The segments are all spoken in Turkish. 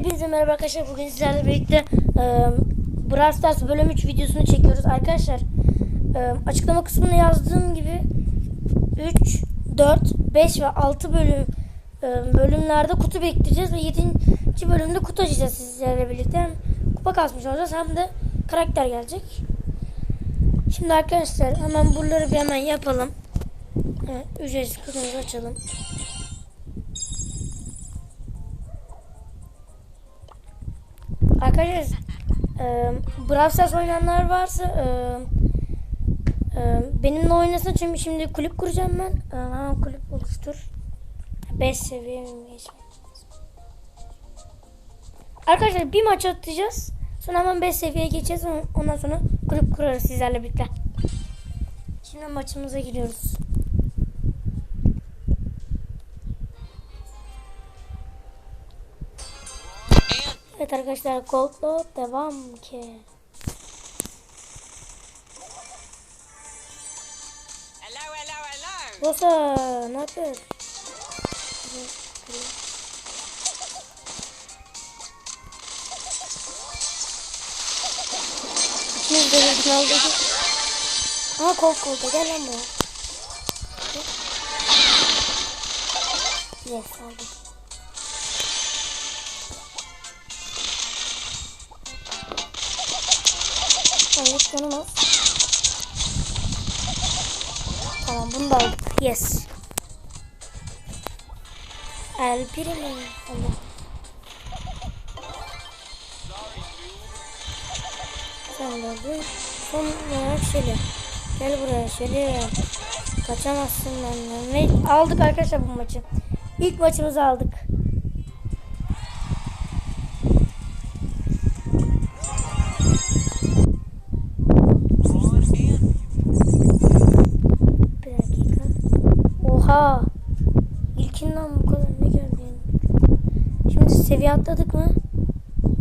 Hepinize merhaba arkadaşlar. Bugün sizlerle birlikte e, Brawl Stars bölüm 3 videosunu çekiyoruz. Arkadaşlar e, açıklama kısmına yazdığım gibi 3, 4, 5 ve 6 bölüm e, bölümlerde kutu bekleyeceğiz ve 7. bölümde kutu açacağız sizlerle birlikte. Hem kupa kasmış olacağız hem de karakter gelecek. Şimdi arkadaşlar hemen buraları bir hemen yapalım. Evet, ücretsiz kutumuzu açalım. Arkadaşlar e, Brawl Stars oynayanlar varsa e, e, benimle oynasın çünkü şimdi kulüp kuracağım ben. E, hemen kulüp oluştur. 5 seviye mi geçmek? Arkadaşlar bir maç atacağız. Sonra hemen 5 seviyeye geçeceğiz. Ondan sonra kulüp kurarız sizlerle birlikte. Şimdi maçımıza giriyoruz. Evet arkadaşlar Gold'la devam ki. Hello, hello, hello. Rosa ne yapıyor? İkimiz de kolda gel lan buraya. Yes aldım. Canım. Tamam bunu da aldık. Yes. El Primo. Allah. De bu. Son olarak Şeli. Gel buraya Şeli. Kaçamazsın benden. Ve aldık arkadaşlar bu maçı. İlk maçımızı aldık. Seviye atladık mı?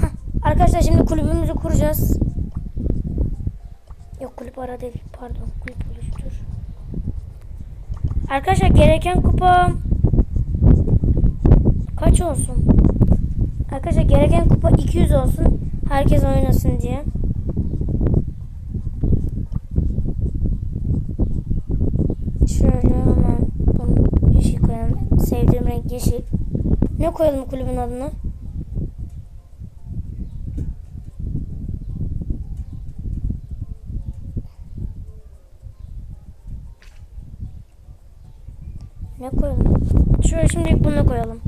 Hah. Arkadaşlar şimdi kulübümüzü kuracağız. Yok kulüp ara değil. Pardon kulüp oluştur. Arkadaşlar gereken kupa kaç olsun? Arkadaşlar gereken kupa 200 olsun. Herkes oynasın diye. Şöyle hemen bunu yeşil koyalım. Sevdiğim renk yeşil. Ne koyalım kulübün adını? Ne koyalım? Şöyle şimdi bunu koyalım.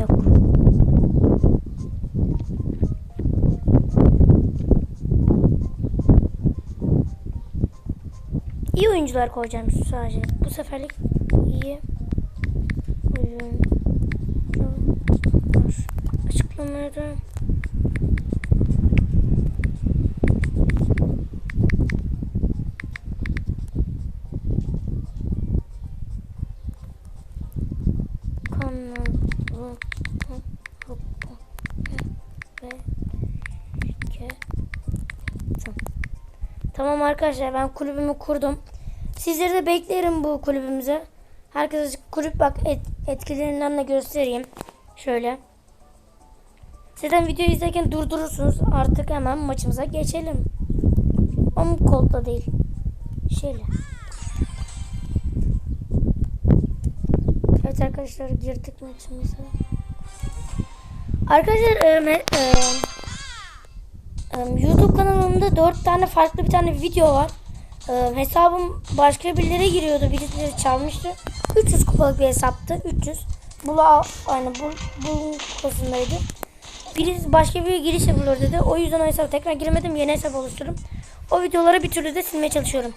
Yok. İyi oyuncular koyacağım sadece. Bu seferlik iyi oyuncular. Açıklamalarda arkadaşlar ben kulübümü kurdum. Sizleri de beklerim bu kulübümüze. Herkese kulüp bak et, etkilerinden de göstereyim. Şöyle. Zaten videoyu izlerken durdurursunuz. Artık hemen maçımıza geçelim. Ama kolda değil. Şöyle. Evet arkadaşlar girdik maçımıza. Arkadaşlar e, e, YouTube kanalımda 4 tane farklı bir tane video var. Hesabım başka birileri giriyordu. Birileri çalmıştı. 300 kupalık bir hesaptı. 300. Bula aynı bu bu kupasındaydı. Birisi başka bir giriş yapılıyor dedi. O yüzden o hesaba tekrar giremedim. Yeni hesap oluşturdum. O videoları bir türlü de silmeye çalışıyorum.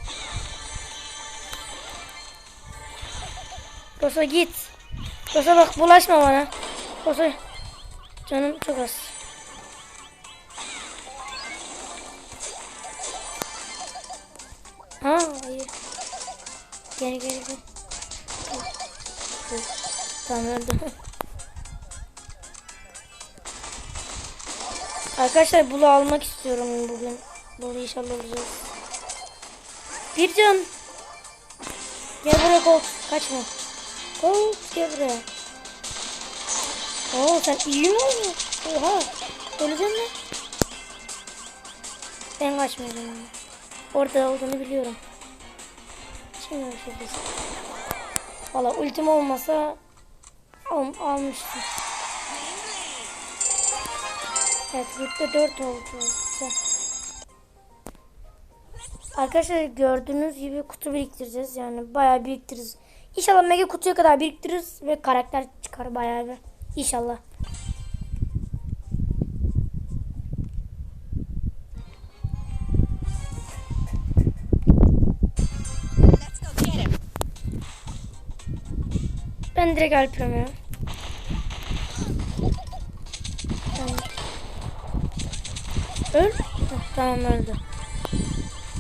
Rosa git. Rosa bak bulaşma bana. Rosa canım çok az. Geri geri geri. Tamam öldü. Arkadaşlar bunu almak istiyorum bugün. Bunu inşallah alacağız. Bir can. Gel buraya kol. Kaçma. Hop gel buraya. Oo sen iyi mi oldun? Oha. Öleceksin mi? Ben kaçmayacağım. Orada olduğunu biliyorum. Şey desin. Valla ultim olmasa al, almıştım. Evet rütbe 4 oldu. Güzel. Arkadaşlar gördüğünüz gibi kutu biriktireceğiz. Yani bayağı biriktiririz. İnşallah mega kutuya kadar biriktiririz ve karakter çıkar bayağı bir. İnşallah. Ben direkt Alp'im ya. Tamam. Öl. Heh, tamam öldü.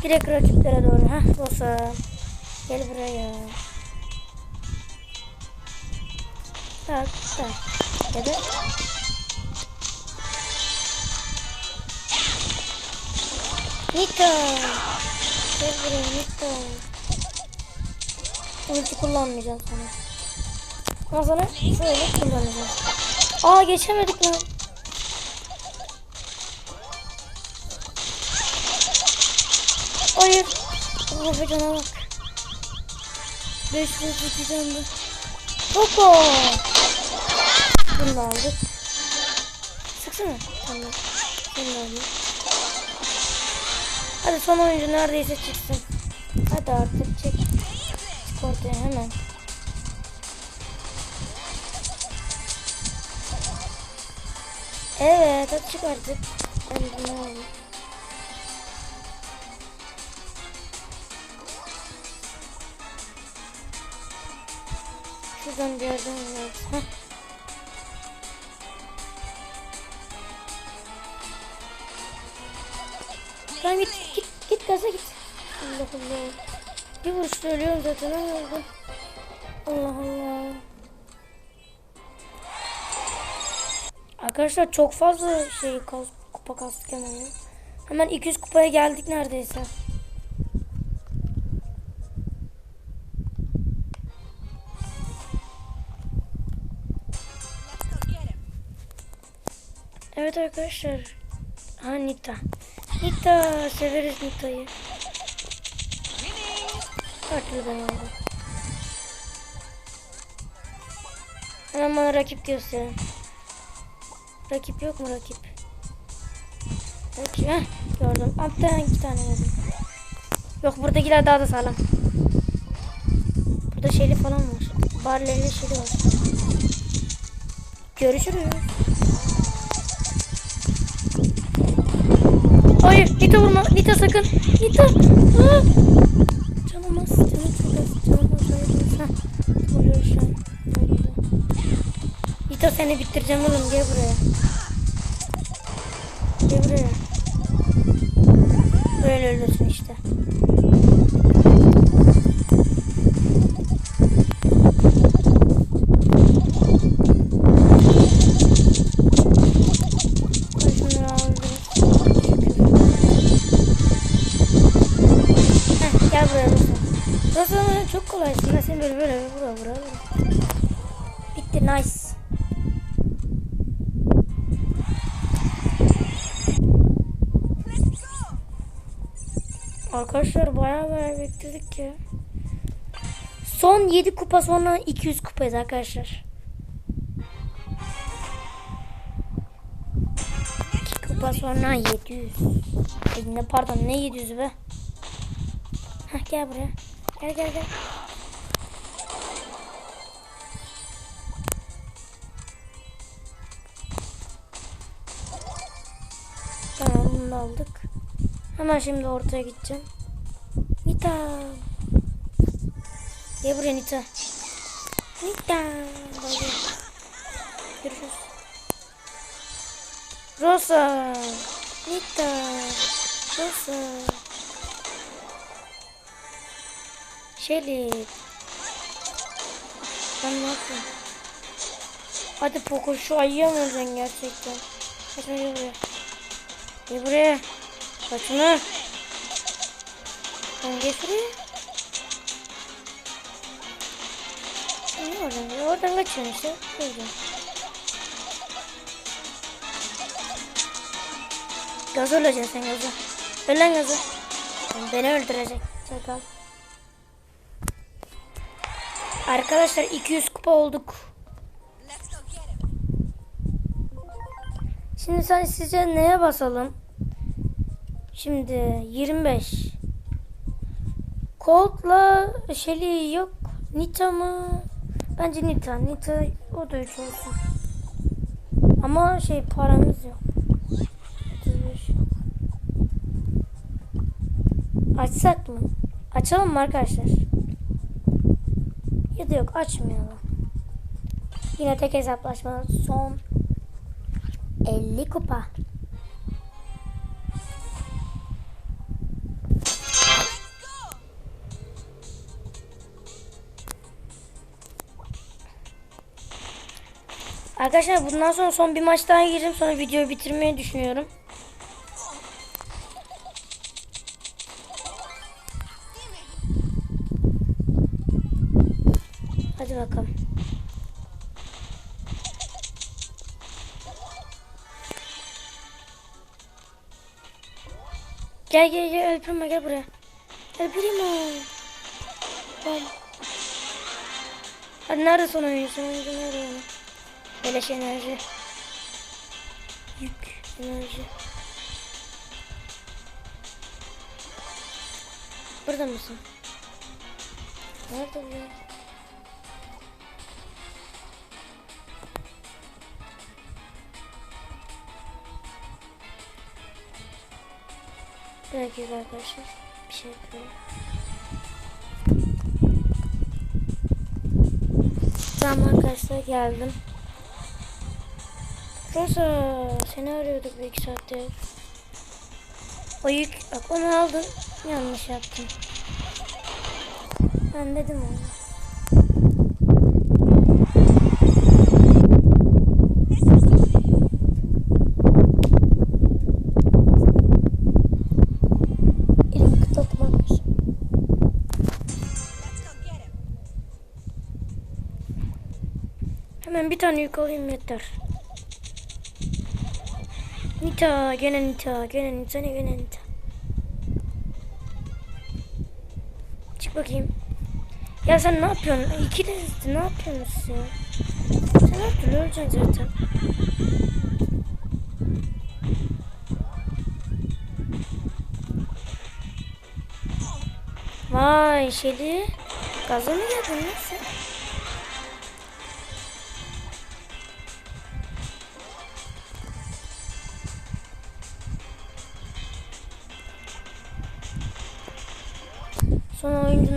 Direkt rakiplere doğru. Heh Rosa. Gel buraya. Tak tak. Ya da Nita. Gel buraya Nita. Ulti kullanmayacağım sana. Ama sana şöyle kullanacağım. Aa geçemedik lan. Hayır. Oh cana bak. 502 canlı. Hoppa. Bunu da aldık. Sıksana. Tamam. Bunu da aldık. Hadi son oyuncu neredeyse çıksın. Hadi artık çek. Çık ortaya hemen. Evet hadi çık artık. Ben bunu alayım. Şuradan bir yerden alalım. Heh. Tamam git git git gaza git. Allah Allah. Bir vuruşta ölüyorum zaten öldüm. Allah Allah. Arkadaşlar çok fazla şey kas, kupa kastık hemen ya. Hemen 200 kupaya geldik neredeyse. Evet arkadaşlar. Ha Nita. Nita severiz Nita'yı. Farklı ben. Hemen bana rakip gösterin. Rakip yok mu rakip? Rakip heh, gördüm. Altta iki tane gördüm. Yok buradakiler daha da sağlam. Burada şeyli falan var. Barleli şeyli var. Görüşürüz. Hayır Nita vurma. Nita sakın. Nita. Aa! Canım az. Canım çok az. Canım az. Heh. Vuruyor şu an. Nita seni bitireceğim oğlum. Gel buraya. Gel buraya. Böyle ölürsün işte. Ama çok kolaysın. Ben seni böyle böyle vura vura vura. Bitti nice. Arkadaşlar bayağı bayağı bekledik ya. Son 7 kupa sonra 200 kupayız arkadaşlar. 2 kupa sonra 700. Ay, ne pardon ne 700 be? Heh, gel buraya. Gel gel gel. Tamam bunu aldık. Hemen şimdi ortaya gideceğim. Nita. Gel buraya Nita. Nita. Görüşürüz. Rosa. Nita. Rosa. Şelit. Ben ne yapayım? Hadi Poco şu ayıya mı öleceksin gerçekten? Kaçma gel buraya. Gel buraya. Gel şuraya. Hı, oradan? Oradan kaçıyorsun işte. Böyle. Gaz öleceksin sen gazı. Öl lan gazı. Beni öldürecek. Çakal. Arkadaşlar 200 kupa olduk. Şimdi sen sizce neye basalım? Şimdi 25. Colt'la Shelly yok. Nita mı? Bence Nita. Nita o da 3 olsun. Ama şey paramız yok. 35 yok. Açsak mı? Açalım mı arkadaşlar? Ya da yok açmayalım. Yine tek hesaplaşma son 50 kupa. Arkadaşlar bundan sonra son bir maç daha gireceğim. Sonra videoyu bitirmeyi düşünüyorum. Hadi bakalım. Gel gel gel El gel buraya. El Primo. Hadi nerede son oyuncu? Nerede yani? Beleş enerji. Yük enerji. Burada mısın? Nerede ya? Belki arkadaşlar bir şey yapıyorum. Tamam arkadaşlar geldim. Rosa seni arıyorduk bir iki saattir. O yük bak onu aldın yanlış yaptın. Ben dedim onu. Hemen bir tane yük alayım yeter. Nita, gene Nita, gene Nita, ne gene Nita. Çık bakayım. Ya sen ne yapıyorsun? İki de ne yapıyorsunuz ya? Sen her türlü öleceksin zaten. Vay Şeli. Gaza mı geldin lan sen?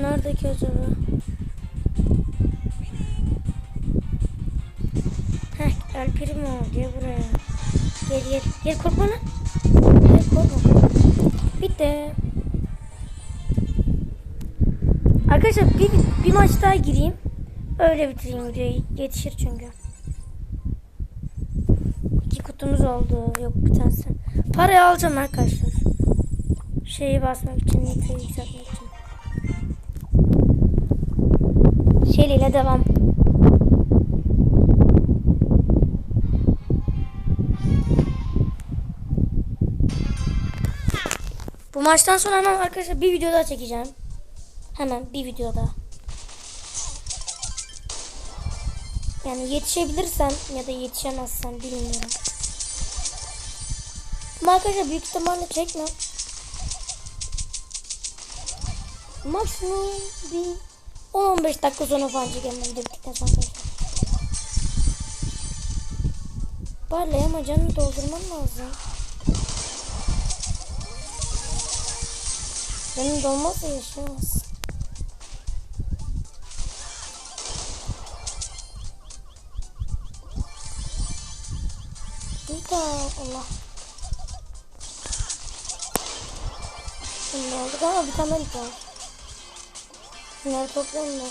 Nerede ki acaba? Heh, El Primo gel buraya. Gel gel. Gel korkma lan. Gel korkma. Bitti. Arkadaşlar bir, bir maç daha gireyim. Öyle bitireyim videoyu. Yetişir çünkü. İki kutumuz oldu. Yok bir tanesi. Parayı alacağım arkadaşlar. Şeyi basmak için, nitreyi yükseltmek için. İle devam. Bu maçtan sonra hemen arkadaşlar bir video daha çekeceğim. Hemen bir video daha. Yani yetişebilirsem ya da yetişemezsem bilmiyorum. Ama arkadaşlar büyük ihtimalle çekmem. Maksimum bir 10-15 dakika sonra falan çekeceğim bu video sonra arkadaşlar. Barley ama canını doldurman lazım. Canın dolmazsa yaşayamazsın. Bir Allah. Şimdi oldu ama bir tane daha. Bunları toplayalım da.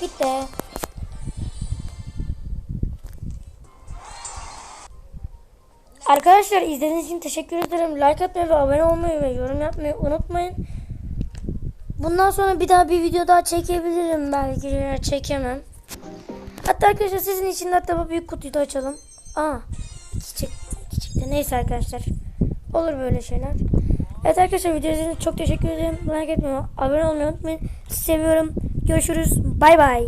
Bitti. Arkadaşlar izlediğiniz için teşekkür ederim. Like atmayı ve abone olmayı ve yorum yapmayı unutmayın. Bundan sonra bir daha bir video daha çekebilirim belki çekemem. Hatta arkadaşlar sizin için hatta bu büyük kutuyu da açalım. Aa iki çıktı, iki çıktı. Neyse arkadaşlar. Olur böyle şeyler. Evet arkadaşlar video izlediğiniz için çok teşekkür ederim. Like etmeyi, abone olmayı unutmayın. Sizi seviyorum. Görüşürüz. Bay bay.